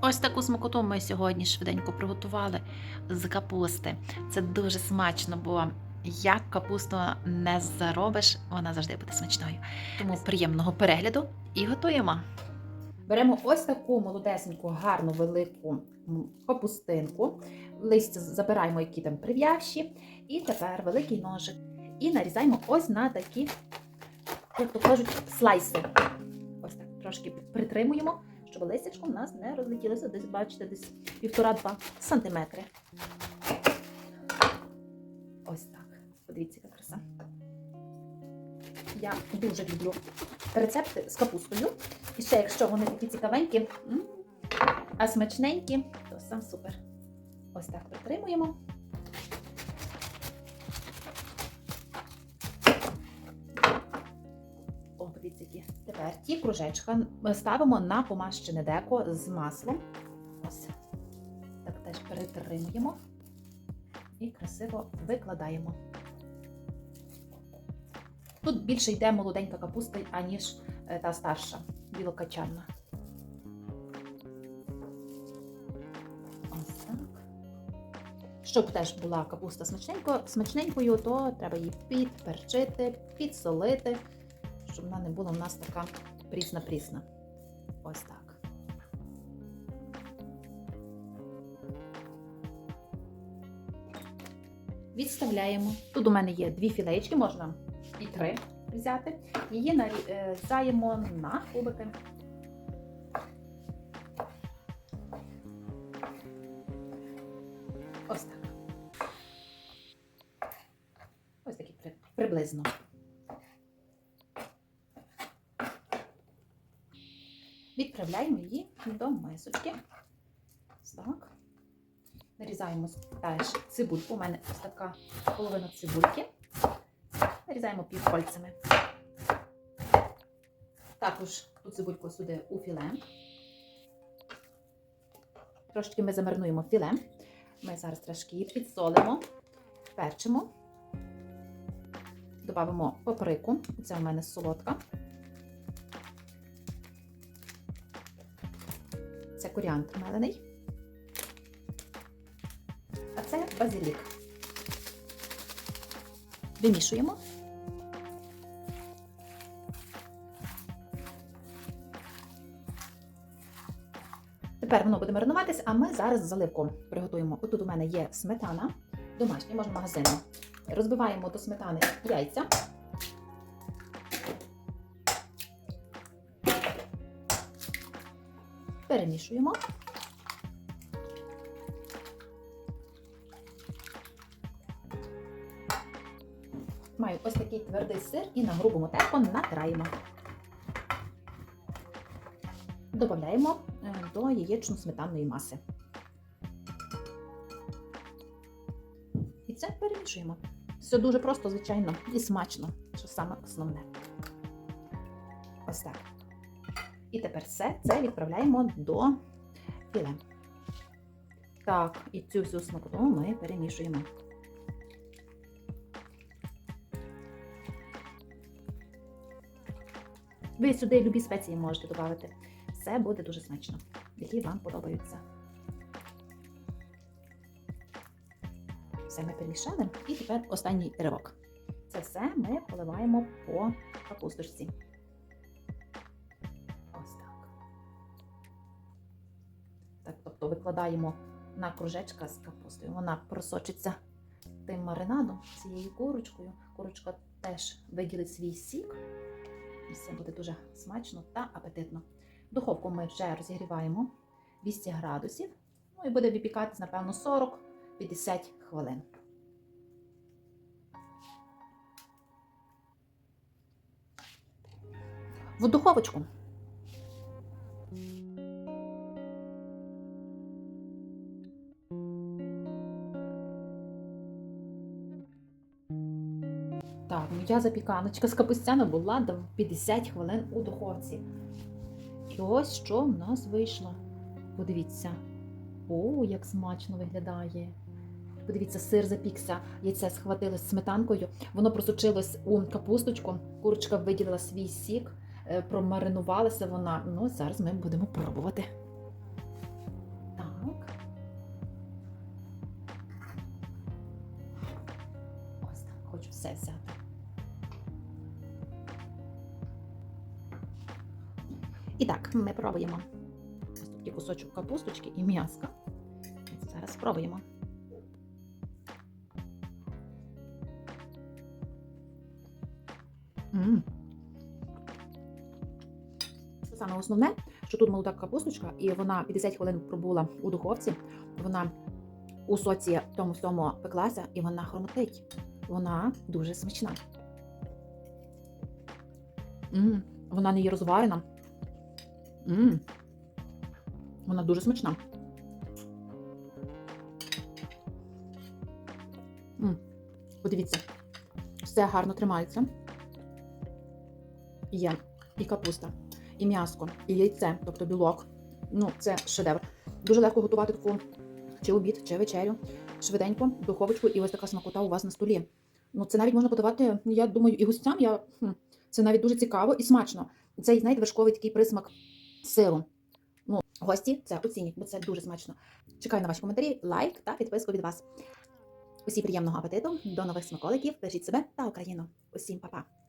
Ось таку смакоту ми сьогодні швиденько приготували з капусти. Це дуже смачно, бо як капусту не заробиш, вона завжди буде смачною. Тому приємного перегляду і готуємо. Беремо ось таку молодесеньку, гарну велику капустинку, листя забираємо, які там прив'явші, і тепер великий ножик. І нарізаємо ось на такі, як то кажуть, слайси. Ось так, трошки притримуємо, щоб листячко в нас не розлетілося, десь, бачите, десь півтора-два сантиметри. Ось так. Подивіться, яка краса. Я дуже люблю рецепти з капустою. І ще, якщо вони такі цікавенькі, а смачненькі, то сам супер. Ось так притримуємо. Ті кружечка ставимо на помащене деко з маслом. Ось. Так теж перетримуємо і красиво викладаємо. Тут більше йде молоденька капуста, аніж е, та старша, білокачана. Ось так. Щоб теж була капуста смачненько, смачненькою, то треба її підперчити, підсолити, щоб вона не була у нас така прісна-прісна. Ось так. Відставляємо. Тут у мене є дві філеєчки, можна і три взяти. Її нарізаємо на кубики. Ось так. Ось такі при- приблизно. Відправляємо її до мисочки. Так. Нарізаємо теж цибульку. У мене ось така половина цибульки. Нарізаємо півкольцями. Також ту цибульку сюди у філе. Трошки ми замаринуємо філе. Ми зараз трошки підсолимо, перчимо. Добавимо паприку. Це у мене солодка. Коріандр мелений. А це базилік. Вимішуємо. Тепер воно буде маринуватись, а ми зараз заливку приготуємо. Отут у мене є сметана, домашня, можна магазинну. Розбиваємо до сметани яйця. Перемішуємо. Маю ось такий твердий сир і на грубому терку натираємо. Додаємо е, до яєчно-сметанної маси. І це перемішуємо. Все дуже просто, звичайно, і смачно, що саме основне. Ось так. І тепер все це відправляємо до філе. Так, і цю всю смакоту ми перемішуємо. Ви сюди любі спеції можете додати. Все буде дуже смачно, які вам подобаються. Все ми перемішали. І тепер останній ривок. Це все ми поливаємо по капусточці. Так, тобто викладаємо на кружечка з капустою. Вона просочиться тим маринадом, цією курочкою. Курочка теж виділить свій сік. І все буде дуже смачно та апетитно. Духовку ми вже розігріваємо 200 градусів. Ну і буде випікатись, напевно, 40-50 хвилин. В духовочку. Так, ну моя запіканочка з капустяна була 50 хвилин у духовці. І ось що в нас вийшло. Подивіться. О, як смачно виглядає. Подивіться, сир запікся, яйце схватилось з сметанкою, воно просочилось у капусточку, курочка виділила свій сік, е, промаринувалася вона. Ну, зараз ми будемо пробувати. Так. Ось так, хочу все взяти. І так, ми пробуємо. Є кусочок капусточки і м'яска. Зараз спробуємо. Це саме основне, що тут молода капусточка, і вона 50 хвилин пробула у духовці. Вона у соці тому всьому пеклася, і вона хромотить. Вона дуже смачна. м Вона не є розварена. М Вона дуже смачна. м Подивіться, все гарно тримається. Є і капуста, і м'яско, і яйце, тобто білок. Ну, це шедевр. Дуже легко готувати таку чи обід, чи вечерю. Швиденько, духовочку, і ось така смакота у вас на столі. Ну, це навіть можна подавати, я думаю, і гостям. Я, це навіть дуже цікаво і смачно. Цей, знаєте, вершковий такий присмак сиру. Ну, гості це оцініть, бо це дуже смачно. Чекаю на ваші коментарі, лайк та підписку від вас. Усім приємного апетиту, до нових смаколиків, бережіть себе та Україну. Усім па-па!